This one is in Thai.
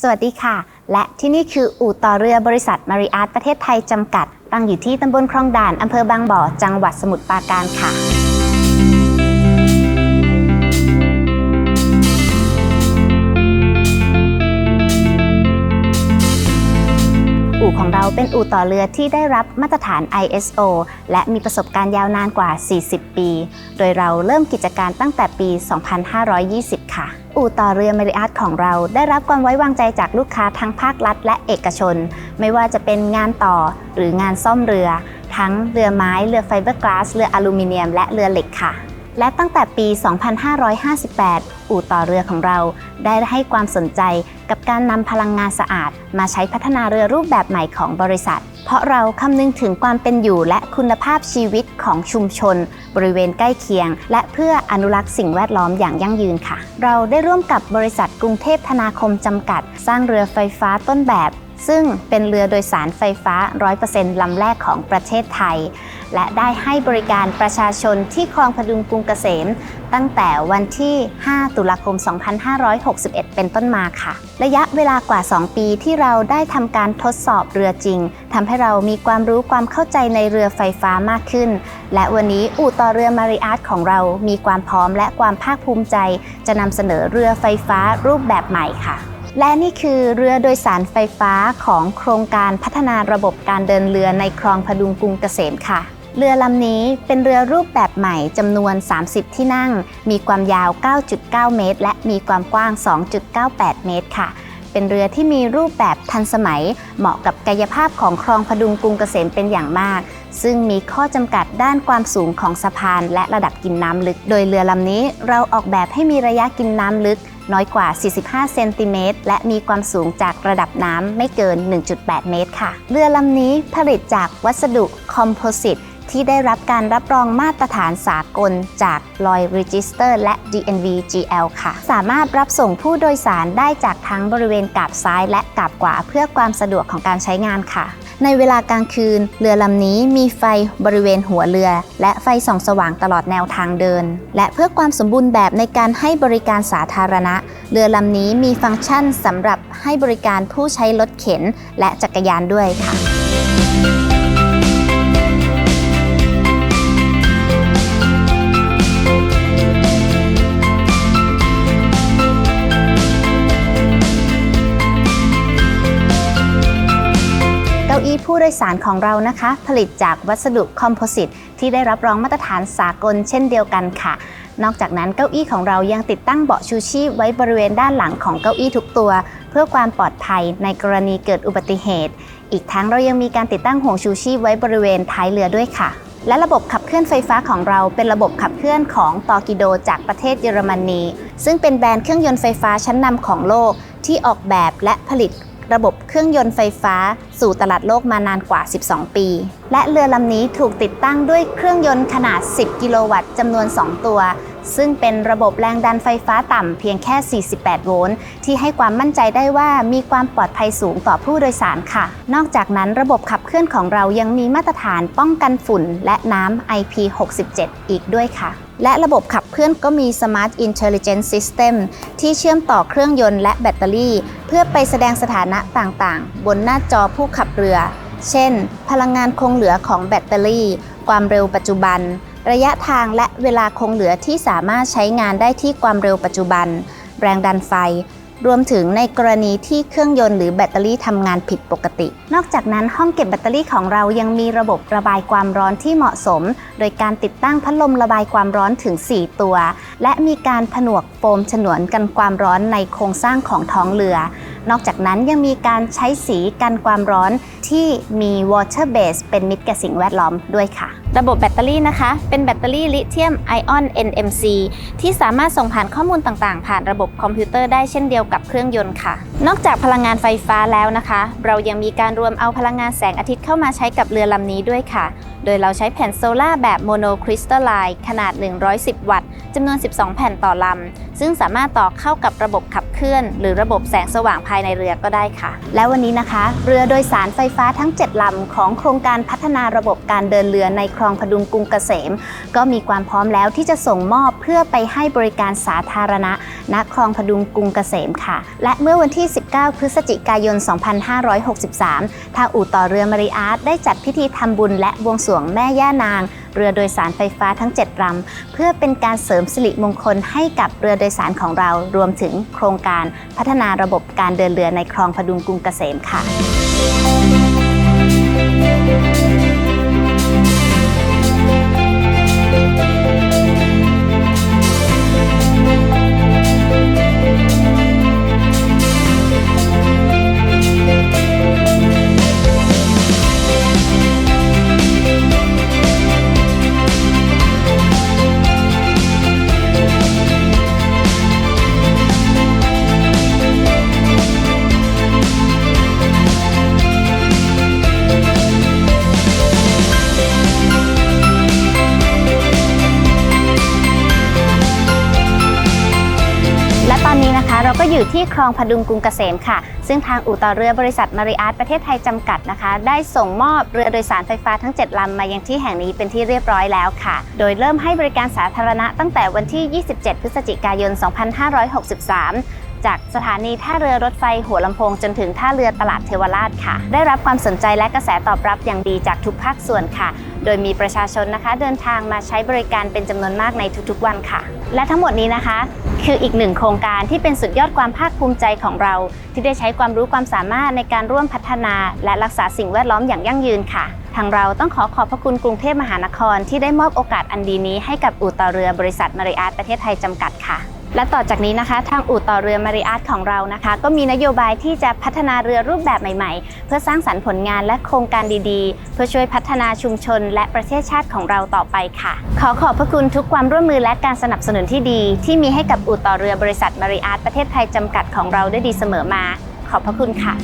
สวัสดีค่ะ และที่นี่คืออู่ต่อเรือบริษัทมาริอาร์ตประเทศไทยจำกัด ตั้งอยู่ที่ตำบลคลองด่านอำเภอบางบ่อ จังหวัดสมุทรปราการค่ะ ของเราเป็นอู่ต่อเรือที่ได้รับมาตรฐาน ISO และมีประสบการณ์ยาวนานกว่า 40 ปี โดยเราเริ่มกิจการตั้งแต่ปี 2520 ค่ะ อู่ต่อเรือเมริอาร์ตของเราได้รับความไว้วางใจจากลูกค้าทั้งภาครัฐ และเอกชน ไม่ว่าจะเป็นงานต่อหรืองานซ่อมเรือ ทั้งเรือไม้ เรือไฟเบอร์กลาส เรืออลูมิเนียม และเรือเหล็กค่ะ และตั้งแต่ปี 2558 อู่ต่อเรือของเราได้ให้ความสนใจกับการนำพลังงานสะอาด มาใช้พัฒนาเรือรูปแบบใหม่ของบริษัท เพราะเราคำนึงถึงความเป็นอยู่และคุณภาพชีวิตของชุมชน บริเวณใกล้เคียง และเพื่ออนุรักษ์สิ่งแวดล้อมอย่างยั่งยืนค่ะ เราได้ร่วมกับบริษัทกรุงเทพธนาคมจำกัด สร้างเรือไฟฟ้าต้นแบบซึ่งเป็นเรือโดยสารไฟฟ้า 100%ลำแรกของประเทศไทย และได้ให้บริการประชาชนที่คลองพดุงกรุงเกษม ตั้งแต่วันที่ 5 ตุลาคม 2561 เป็นต้นมาค่ะ ระยะเวลากว่า 2 ปีที่เราได้ทำการทดสอบเรือจริงทำให้เรามีความรู้ความเข้าใจในเรือไฟฟ้ามากขึ้น และวันนี้อู่ต่อเรือมาริอาร์ตของเรามีความพร้อมและความภาคภูมิใจ จะนำเสนอเรือไฟฟ้ารูปแบบใหม่ค่ะและนี่คือเรือโดยสารไฟฟ้าของโครงการพัฒนาระบบการเดินเรือในคลองพดุงกรุงเกษมค่ะ เรือลำนี้เป็นเรือรูปแบบใหม่จำนวน 30 ที่นั่ง มีความยาว 9.9 เมตร และมีความกว้าง 2.98 เมตรค่ะ เป็นเรือที่มีรูปแบบทันสมัย เหมาะกับกายภาพของคลองพดุงกรุงเกษมเป็นอย่างมาก ซึ่งมีข้อจำกัดด้านความสูงของสะพานและระดับกินน้ำลึก โดยเรือลำนี้เราออกแบบให้มีระยะกินน้ำลึกน้อยกว่า 45 เซนติเมตร และมีความสูงจากระดับน้ำไม่เกิน 1.8 เมตรค่ะ เรือลำนี้ผลิตจากวัสดุคอมโพสิต ที่ได้รับการรับรองมาตรฐานสากลจาก Lloyd Register และ DNV GL ค่ะ สามารถรับส่งผู้โดยสารได้จากทั้งบริเวณกาบซ้ายและกาบขวาเพื่อความสะดวกของการใช้งานค่ะ ในเวลากลางคืน เรือลำนี้มีไฟบริเวณหัวเรือ และไฟส่องสว่างตลอดแนวทางเดิน และเพื่อความสมบูรณ์แบบในการให้บริการสาธารณะ เรือลำนี้มีฟังก์ชันสำหรับให้บริการผู้ใช้รถเข็นและจักรยานด้วยค่ะาอี้ผู้โดยสารของเรานะคะ ผลิตจากวัสดุคอมโพสิตที่ได้รับรองมาตรฐานสากลเช่นเดียวกันค่ะ นอกจากนั้นเก้าอี้ของเรายังติดตั้งเบาะชูชีพไว้บริเวณด้านหลังของเก้าอี้ทุกตัว เพื่อความปลอดภัยในกรณีเกิดอุบัติเหตุ อีกทั้งเรายังมีการติดตั้งห่วงชูชีพไว้บริเวณท้ายเรือด้วยค่ะและระบบขับเคลื่อนไฟฟ้าของเราเป็นระบบขับเคลื่อนของตอกิโดจากประเทศเยอรมนี ซึ่งเป็นแบรนด์เครื่องยนต์ไฟฟ้าชั้นนำของโลกที่ออกแบบและผลิต ระบบเครื่องยนต์ไฟฟ้าสู่ตลาดโลกมานานกว่า 12 ปี และเรือลำนี้ถูกติดตั้งด้วยเครื่องยนต์ขนาด 10 กิโลวัตต์จำนวน 2 ตัว ซึ่งเป็นระบบแรงดันไฟฟ้าต่ำเพียงแค่ 48 โวลต์ ที่ให้ความมั่นใจได้ว่ามีความปลอดภัยสูงต่อผู้โดยสารค่ะ นอกจากนั้นระบบขับเคลื่อนของเรายังมีมาตรฐานป้องกันฝุ่นและน้ำ IP67 อีกด้วยค่ะ และระบบขับเคลื่อนก็มี Smart Intelligent System ที่เชื่อมต่อเครื่องยนต์และแบตเตอรี่ เพื่อไปแสดงสถานะต่างๆ บนหน้าจอผู้ขับเรือ เช่น พลังงานคงเหลือของแบตเตอรี่ ความเร็วปัจจุบัน ระยะทางและเวลาคงเหลือที่สามารถใช้งานได้ที่ความเร็วปัจจุบัน แรงดันไฟ รวมถึงในกรณีที่เครื่องยนต์หรือแบตเตอรี่ทำงานผิดปกติ นอกจากนั้นห้องเก็บแบตเตอรี่ของเรายังมีระบบระบายความร้อนที่เหมาะสม โดยการติดตั้งพัดลมระบายความร้อนถึง 4 ตัว และมีการผนวกโฟมฉนวนกันความร้อนในโครงสร้างของท้องเรือ นอกจากนั้นยังมีการใช้สีกันความร้อนที่มี water base เป็นมิตรกับสิ่งแวดล้อมด้วยค่ะ ระบบแบตเตอรี่นะคะ เป็นแบตเตอรี่ลิเธียมไอออน NMC ที่สามารถส่งผ่านข้อมูลต่างๆ ผ่านระบบคอมพิวเตอร์ได้เช่นเดียวกับเครื่องยนต์ค่ะ นอกจากพลังงานไฟฟ้าแล้วนะคะ เรายังมีการรวมเอาพลังงานแสงอาทิตย์เข้ามาใช้กับเรือลำนี้ด้วยค่ะ โดยเราใช้แผ่นโซล่าร์แบบโมโนคริสตัลไลน์ขนาด 110 วัตต์จำนวน 12 แผ่นต่อลำ ซึ่งสามารถต่อเข้ากับระบบขับเคลื่อน หรือระบบแสงสว่างภายในเรือก็ได้ค่ะ และวันนี้นะคะ เรือโดยสารไฟฟ้าทั้ง 7ลำของโครงการพัฒนาระบบการเดินเรือในคลองลองพดุงกรุงเกษม ก็มีความพร้อมแล้วที่จะส่งมอบเพื่อไปให้บริการสาธารณะณคลองพดุงกรุงเกษมค่ะ และเมื่อวันที่ 19 พฤศจิกายน 2563 ทางอู่ต่อเรือมาริอาร์ตได้จัดพิธีทำบุญและบวงสรวงแม่ย่านาง เรือโดยสารไฟฟ้าทั้ง 7ลำเพื่อเป็นการเสริมสิริมงคลให้กับเรือโดยสารของเรารวมถึงโครงการพัฒนาระบบการเดินเรือในคลองพดุงกรุงเกษมค่ะแอยู่ที่คลองพดุงกรุงเกษมค่ะ ซึ่งทางอู่ต่อเรือบริษัทมาริอาร์ตประเทศไทยจำกัดนะคะ ได้ส่งมอบเรือโดยสารไฟฟ้าทั้ง 7 ลำมายังที่แห่งนี้เป็นที่เรียบร้อยแล้วค่ะ โดยเริ่มให้บริการสาธารณะตั้งแต่วันที่ 27 พฤศจิกายน 2563จากสถานีท่าเรือรถไฟหัวลำโพงจนถึงท่าเรือตลาดเทวราชค่ะ ได้รับความสนใจและกระแสตอบรับอย่างดีจากทุกภาคส่วนค่ะ โดยมีประชาชนนะคะ เดินทางมาใช้บริการเป็นจำนวนมากในทุกๆวันค่ะ และทั้งหมดนี้นะคะ คืออีกหนึ่งโครงการที่เป็นสุดยอดความภาคภูมิใจของเรา ที่ได้ใช้ความรู้ความสามารถในการร่วมพัฒนา และรักษาสิ่งแวดล้อมอย่างยั่งยืนค่ะ ทางเราต้องขอขอบพระคุณกรุงเทพมหานคร ที่ได้มอบโอกาสอันดีนี้ให้กับอู่ต่อเรือบริษัทมาริอาร์ตประเทศไทยจำกัดค่ะ และต่อจากนี้นะคะ ทางอู่ต่อเรือมาริอาร์ตของเรานะคะ ก็มีนโยบายที่จะพัฒนาเรือรูปแบบใหม่ๆ เพื่อสร้างสรรค์ผลงานและโครงการดีๆ เพื่อช่วยพัฒนาชุมชน และประเทศชาติของเราต่อไปค่ะ ขอขอบพระคุณทุกความร่วมมือและการสนับสนุนที่ดี ที่มีให้กับอู่ต่อเรือบริษัทมาริอาร์ตประเทศไทยจำกัดของเราได้ดีเสมอมา ขอบพระคุณค่ะ